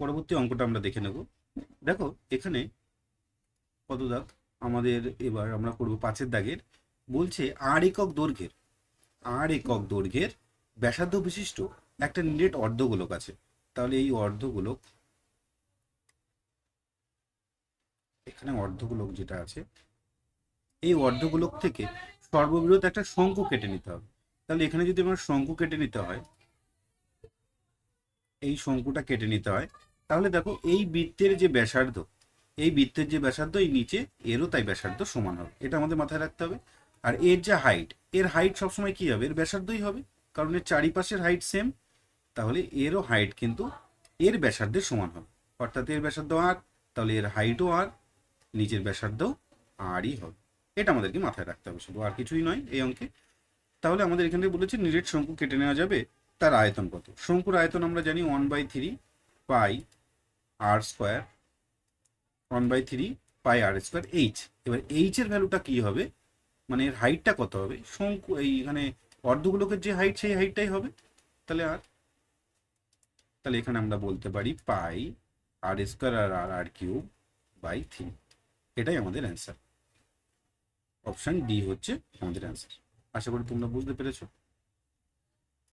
পরবর্তী অঙ্কটা আমরা দেখে নেব। দেখো, এখানে কত দাগ আমাদের এবার আমরা করব পাঁচের দাগের। বলছে আর একক দৈর্ঘ্যের আর একক দৈর্ঘ্যের ব্যাসার্ধ বিশিষ্ট একটা নিরেট অর্ধগোলক আছে। তাহলে এই অর্ধগোলক, এখানে অর্ধগোলক যেটা আছে, এই অর্ধগোলক থেকে সর্ববৃহৎ একটা শঙ্কু কেটে নিতে হবে। তাহলে এখানে যদি আমার শঙ্কু কেটে নিতে হয় এই শঙ্কুটা কেটে নিতে হয়। তাহলে দেখো, এই বৃত্তের যে ব্যাসার্ধ, এই বৃত্তের যে ব্যাসার্ধ, এই নিচে এরও তাই ব্যাসার্ধ সমান হবে। এটা আমাদের মাথায় রাখতে হবে। আর এর যে হাইট এর হাইট সবসময় কি হবে? এর ব্যাসার্ধই হবে। কারণ এর চারিপাশের হাইট সেম তাহলে এরও হাইট কিন্তু এর ব্যাসার্ধের সমান হবে। অর্থাৎ এর ব্যাসার্ধ আর, তাহলে এর হাইটও আর, নিচের ব্যাসার্ধও আরই হবে। এটা আমাদেরকে মাথায় রাখতে হবে শুধু, আর কিছুই নয় এই অঙ্কে। তাহলে আমাদের এখানে বলেছে নিরেট শঙ্কু কেটে নেওয়া যাবে। তার আয়তন কত? শঙ্কুর আয়তন আমরা জানি one by three pi r square one by three pi r square h এবার এইচ এর ভ্যালুটা কি হবে? মানে এর হাইটটা কত হবে? শঙ্কু এইখানে অর্ধগুলোকের যে হাইট সেই হাইটটাই হবে। তাহলে আর, তাহলে এখানে আমরা বলতে পারি pi r square r r r cube by three এটাই আমাদের অ্যান্সার অপশান ডি হচ্ছে আমাদের অ্যান্সার আশা করি তোমরা বুঝতে পেরেছ?